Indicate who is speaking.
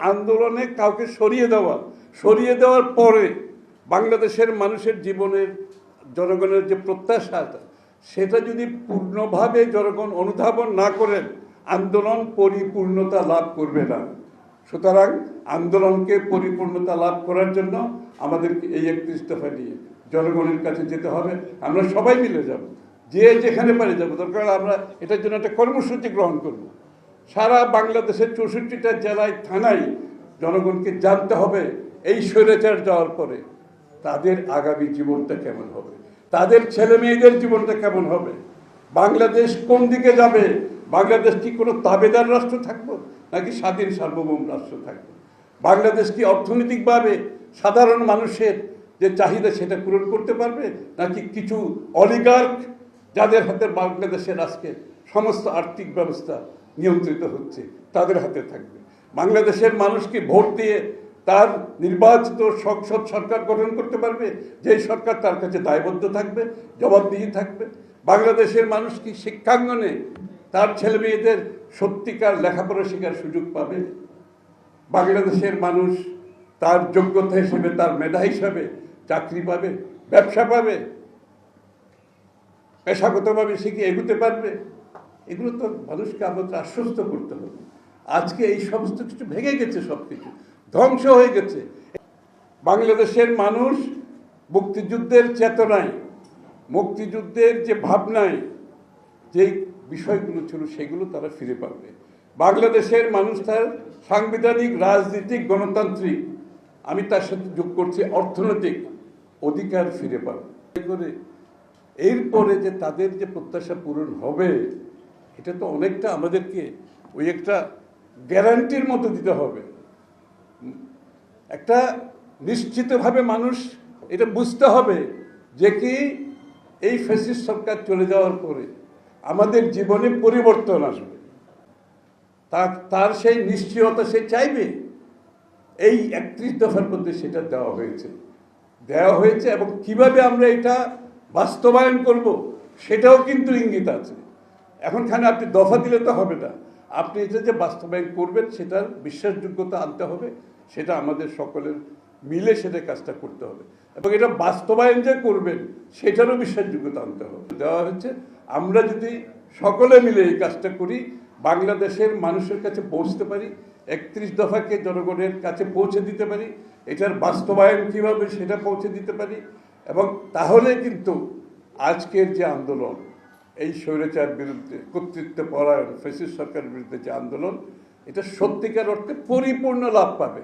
Speaker 1: আন্দোলনে কাউকে সরিয়ে দেওয়া। সরিয়ে দেওয়ার পরে বাংলাদেশের মানুষের জীবনের, জনগণের যে প্রত্যাশাটা সেটা যদি পূর্ণভাবে জনগণ অনুধাবন না করেন, আন্দোলন পরিপূর্ণতা লাভ করবে না। সুতরাং আন্দোলনকে পরিপূর্ণতা লাভ করার জন্য আমাদেরকে এই একত্রিশ দফা নিয়ে জনগণের কাছে যেতে হবে। আমরা সবাই মিলে যাব। যে যেখানে পারে যাব। দরকার আমরা এটার জন্য একটা কর্মসূচি গ্রহণ করব। সারা বাংলাদেশের চৌষট্টিটা জেলায়, থানায় জনগণকে জানতে হবে এই স্বৈরাচার যাওয়ার পরে তাদের আগামী জীবনটা কেমন হবে? তাদের ছেলে মেয়েদের জীবনটা কেমন হবে? বাংলাদেশ কোন দিকে যাবে? বাংলাদেশ কি কোনো তাবেদার রাষ্ট্র থাকব? নাকি স্বাধীন সার্বভৌম রাষ্ট্র থাকবে? বাংলাদেশ কি অর্থনৈতিকভাবে সাধারণ মানুষের যে চাহিদা সেটা পূরণ করতে পারবে? নাকি কিছু অলিগার্ক যাদের হাতে বাংলাদেশের আজকে সমস্ত আর্থিক ব্যবস্থা নিয়ন্ত্রিত হচ্ছে, তাদের হাতে থাকবে। বাংলাদেশের মানুষকে ভোট দিয়ে তার নির্বাচিত সংসদ সরকার গঠন করতে পারবে? যেই সরকার তার কাছে দায়বদ্ধ থাকবে, জবাবদিহি থাকবে। বাংলাদেশের মানুষ কি শিক্ষাঙ্গনে তার ছেলে মেয়েদের সত্যিকার লেখাপড়া শেখার সুযোগ পাবে? বাংলাদেশের মানুষ তার যোগ্যতা হিসেবে, তার মেধা হিসাবে চাকরি পাবে, ব্যবসা পাবে, পেশাগতভাবে শিখে এগুতে পারবে? এগুলো তো মানুষকে আমাদের আশ্বস্ত করতে হবে। আজকে এই সমস্ত কিছু ভেঙে গেছে সব কিছু ধ্বংস হয়ে গেছে। বাংলাদেশের মানুষ মুক্তিযুদ্ধের চেতনায়, মুক্তিযুদ্ধের যে ভাবনায় যেই বিষয়গুলো ছিল সেগুলো তারা ফিরে পাবে। বাংলাদেশের মানুষ তার সাংবিধানিক, রাজনীতিক, গণতান্ত্রিক, আমি তার সাথে যোগ করছি, অর্থনৈতিক অধিকার ফিরে পাবে। এরপরে যে তাদের যে প্রত্যাশা পূরণ হবে এটা তো অনেকটা আমাদেরকে ওই একটা গ্যারান্টির মতো দিতে হবে। একটা নিশ্চিতভাবে মানুষ এটা বুঝতে হবে যে কি এই ফ্যাসিস্ট সরকার চলে যাওয়ার পরে আমাদের জীবনে পরিবর্তন আসবে। তার তার সেই নিশ্চয়তা সে চাইবে। এই একত্রিশ দফার মধ্যে সেটা দেওয়া হয়েছে। দেওয়া হয়েছে এবং কীভাবে আমরা এটা বাস্তবায়ন করব সেটাও কিন্তু ইঙ্গিত আছে। এখনখানে আপনি দফা দিলে তো হবে না। আপনি এটা যে বাস্তবায়ন করবেন, সেটার বিশ্বাসযোগ্যতা আনতে হবে, সেটা আমাদের সকলের মিলে সেটা কাজটা করতে হবে। এবং এটা বাস্তবায়ন যে করবেন, সেটারও বিশ্বাসযোগ্যতা আনতে হবে। দেওয়া হচ্ছে আমরা যদি সকলে মিলে এই কাজটা করি, বাংলাদেশের মানুষের কাছে পৌঁছতে পারি, একত্রিশ দফাকে জনগণের কাছে পৌঁছে দিতে পারি, এটার বাস্তবায়ন কীভাবে সেটা পৌঁছে দিতে পারি, এবং তাহলে কিন্তু আজকের যে আন্দোলন এই স্বৈরাচার বিরুদ্ধে, কর্তৃত্ব পরায়ণ ফেসিস সরকারের বিরুদ্ধে যে আন্দোলন, এটা সত্যিকার অর্থে পরিপূর্ণ লাভ পাবে।